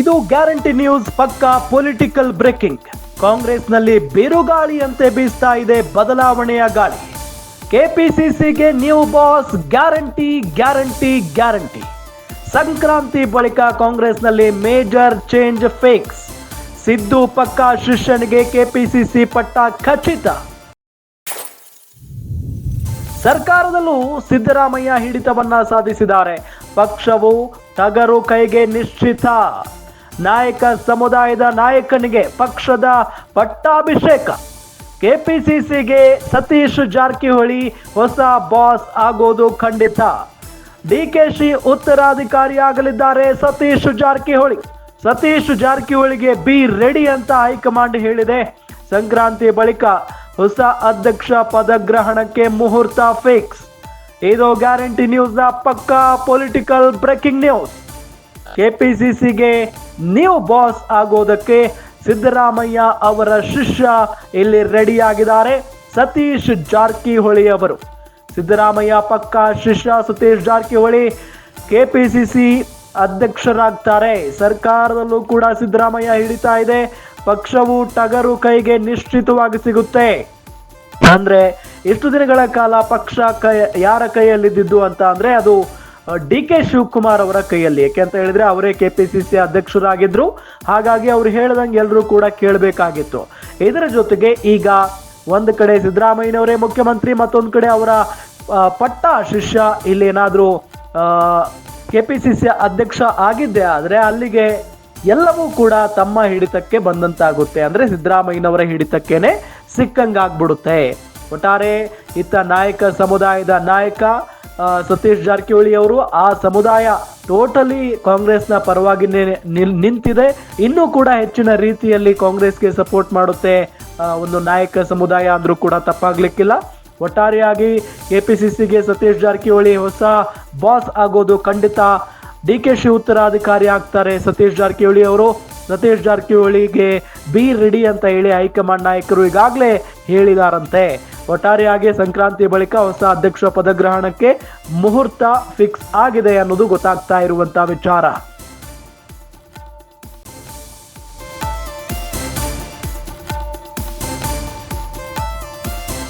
ಇದು guarantee news ಪಕ್ಕಾ political breaking. ಕಾಂಗ್ರೆಸ್ನಲ್ಲಿ ಬಿರುಗಾಳಿಯಂತೆ ಬೀಸ್ತಾ ಇದೆ ಬದಲಾವಣೆಯ ಗಾಳಿ. ಕೆಪಿಸಿಸಿಗೆ new boss guarantee guarantee guarantee. Sankranti ಬಳಿಕ ಕಾಂಗ್ರೆಸ್ನಲ್ಲಿ ಮೇಜರ್ ಚೇಂಜ್ ಫೇಕ್ಸ್. ಸಿದ್ದು ಪಕ್ಕಾ ಶಿಷ್ಯನಿಗೆ ಕೆಪಿಸಿಸಿ ಪಟ್ಟ ಖಚಿತ. ಸರ್ಕಾರದಲ್ಲೂ ಸಿದ್ದರಾಮಯ್ಯ ಹಿಡಿತವನ್ನ ಸಾಧಿಸಿದ್ದಾರೆ. ಪಕ್ಷವು ಟಗರು ಕೈಗೆ ನಿಶ್ಚಿತ. ನಾಯಕ ಸಮುದಾಯದ ನಾಯಕನಿಗೆ ಪಕ್ಷದ ಪಟ್ಟಾಭಿಷೇಕ. ಕೆಪಿಸಿಸಿಗೆ ಸತೀಶ್ ಜಾರಕಿಹೊಳಿ ಹೊಸ ಬಾಸ್ ಆಗೋದು ಖಂಡಿತ. ಡಿಕೆಶಿ ಉತ್ತರಾಧಿಕಾರಿಯಾಗಲಿದ್ದಾರೆ ಸತೀಶ್ ಜಾರಕಿಹೊಳಿ. ಸತೀಶ್ ಜಾರಕಿಹೊಳಿಗೆ ಬಿ ರೆಡಿ ಅಂತ ಹೈಕಮಾಂಡ್ ಹೇಳಿದೆ. ಸಂಕ್ರಾಂತಿ ಬಳಿಕ ಹೊಸ ಅಧ್ಯಕ್ಷ ಪದಗ್ರಹಣಕ್ಕೆ ಮುಹೂರ್ತ ಫಿಕ್ಸ್. ಇದು ಗ್ಯಾರಂಟಿ ನ್ಯೂಸ್ನ ಪಕ್ಕಾ ಪೊಲಿಟಿಕಲ್ ಬ್ರೇಕಿಂಗ್ ನ್ಯೂಸ್. ಕೆಪಿಸಿಸಿಗೆ ನ್ಯೂ ಬಾಸ್ ಆಗೋದಕ್ಕೆ ಸಿದ್ದರಾಮಯ್ಯ ಅವರ ಶಿಷ್ಯ ಇಲ್ಲಿ ರೆಡಿಯಾಗಿದ್ದಾರೆ. ಸತೀಶ್ ಜಾರಕಿಹೊಳಿ ಅವರು. ಸಿದ್ದರಾಮಯ್ಯ ಪಕ್ಕ ಶಿಷ್ಯ ಸತೀಶ್ ಜಾರಕಿಹೊಳಿ ಕೆಪಿಸಿಸಿ ಅಧ್ಯಕ್ಷರಾಗ್ತಾರೆ. ಸರ್ಕಾರದಲ್ಲೂ ಕೂಡ ಸಿದ್ದರಾಮಯ್ಯ ಹಿಡಿತಾ ಇದೆ. ಪಕ್ಷವು ಟಗರು ಕೈಗೆ ನಿಶ್ಚಿತವಾಗಿ ಸಿಗುತ್ತೆ. ಅಂದ್ರೆ ಇಷ್ಟು ದಿನಗಳ ಕಾಲ ಪಕ್ಷ ಕೈ ಯಾರ ಕೈಯಲ್ಲಿದ್ದು ಅಂತ ಅಂದ್ರೆ ಅದು ಡಿ ಕೆ ಶಿವಕುಮಾರ್ ಅವರ ಕೈಯಲ್ಲಿ. ಅಂತ ಹೇಳಿದ್ರೆ ಅವರೇ ಕೆ ಪಿ ಸಿ ಸಿ ಅಧ್ಯಕ್ಷರಾಗಿದ್ರು. ಹಾಗಾಗಿ ಅವ್ರು ಹೇಳ್ದಂಗೆ ಎಲ್ಲರೂ ಕೂಡ ಕೇಳಬೇಕಾಗಿತ್ತು. ಇದರ ಜೊತೆಗೆ ಈಗ ಒಂದು ಕಡೆ ಸಿದ್ದರಾಮಯ್ಯನವರೇ ಮುಖ್ಯಮಂತ್ರಿ, ಮತ್ತೊಂದು ಕಡೆ ಅವರ ಪಟ್ಟ ಶಿಷ್ಯ ಇಲ್ಲಿ ಸಿ ಸಿ ಅಧ್ಯಕ್ಷ ಆಗಿದ್ದೆ ಆದರೆ ಅಲ್ಲಿಗೆ ಎಲ್ಲವೂ ಕೂಡ ತಮ್ಮ ಹಿಡಿತಕ್ಕೆ ಬಂದಂತಾಗುತ್ತೆ. ಅಂದ್ರೆ ಸಿದ್ದರಾಮಯ್ಯನವರ ಹಿಡಿತಕ್ಕೇನೆ ಸಿಕ್ಕಂಗಾಗ್ಬಿಡುತ್ತೆ. ಒಟ್ಟಾರೆ ಇತ್ತ ನಾಯಕ ಸಮುದಾಯದ ನಾಯಕ ಸತೀಶ್ ಜಾರಕಿಹೊಳಿ ಅವರು ಆ ಸಮುದಾಯ ಟೋಟಲಿ ಕಾಂಗ್ರೆಸ್ನ ಪರವಾಗಿ ನಿಂತಿದೆ. ಇನ್ನೂ ಕೂಡ ಹೆಚ್ಚಿನ ರೀತಿಯಲ್ಲಿ ಕಾಂಗ್ರೆಸ್ಗೆ ಸಪೋರ್ಟ್ ಮಾಡುತ್ತೆ ಒಂದು ನಾಯಕ ಸಮುದಾಯ ಅಂದರೂ ಕೂಡ ತಪ್ಪಾಗಲಿಕ್ಕಿಲ್ಲ. ಒಟ್ಟಾರೆಯಾಗಿ ಕೆ ಪಿ ಸಿ ಸಿಗೆ ಸತೀಶ್ ಜಾರಕಿಹೊಳಿ ಹೊಸ ಬಾಸ್ ಆಗೋದು ಖಂಡಿತ ಡಿ ಕೆ ಶಿ ಉತ್ತರಾಧಿಕಾರಿ ಆಗ್ತಾರೆ ಸತೀಶ್ ಜಾರಕಿಹೊಳಿ ಅವರು. ಸತೀಶ್ ಜಾರಕಿಹೊಳಿಗೆ ಬಿ ರೆಡಿ ಅಂತ ಹೇಳಿ ಹೈಕಮಾಂಡ್ ನಾಯಕರು ಈಗಾಗಲೇ ಹೇಳಿದಾರಂತೆ. ಒಟ್ಟಾರೆಯಾಗಿ ಸಂಕ್ರಾಂತಿ ಬಳಿಕ ಹೊಸ ಅಧ್ಯಕ್ಷ ಪದಗ್ರಹಣಕ್ಕೆ ಮುಹೂರ್ತ ಫಿಕ್ಸ್ ಆಗಿದೆ ಅನ್ನೋದು ಗೊತ್ತಾಗ್ತಾ ಇರುವಂತಹ ವಿಚಾರ.